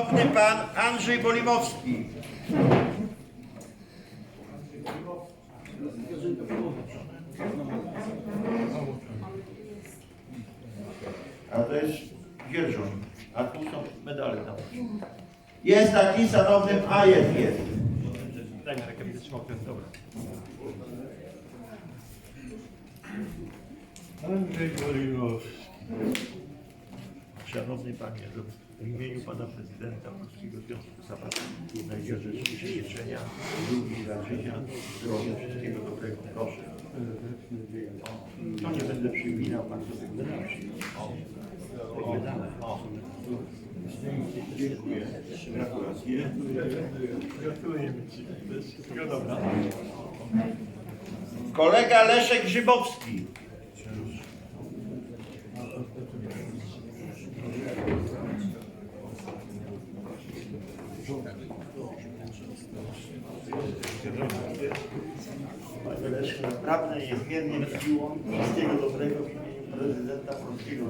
Szanowny pan Andrzej Bolimowski. A to jest dzierżon. A tu są medale tam. Jest taki szanowny, a jest, jest. Daj mi rękę, będę trzymał ten, dobra. Andrzej Bolimowski. Szanowny Panie, w imieniu Pana Prezydenta Polskiego Związku Sabatów najgorsze życzenia, lat życia, zdrowia, wszystkiego dobrego. Proszę. To nie będę przypominał Pan wydarzy. O. O. Dziękuję. Gratulacje. Gratulujemy Ci. Kolega Leszek Grzybowski. Panie Leszku, naprawdę niezmiernie miło. Wszystkiego dobrego w imieniu prezydenta Polskiego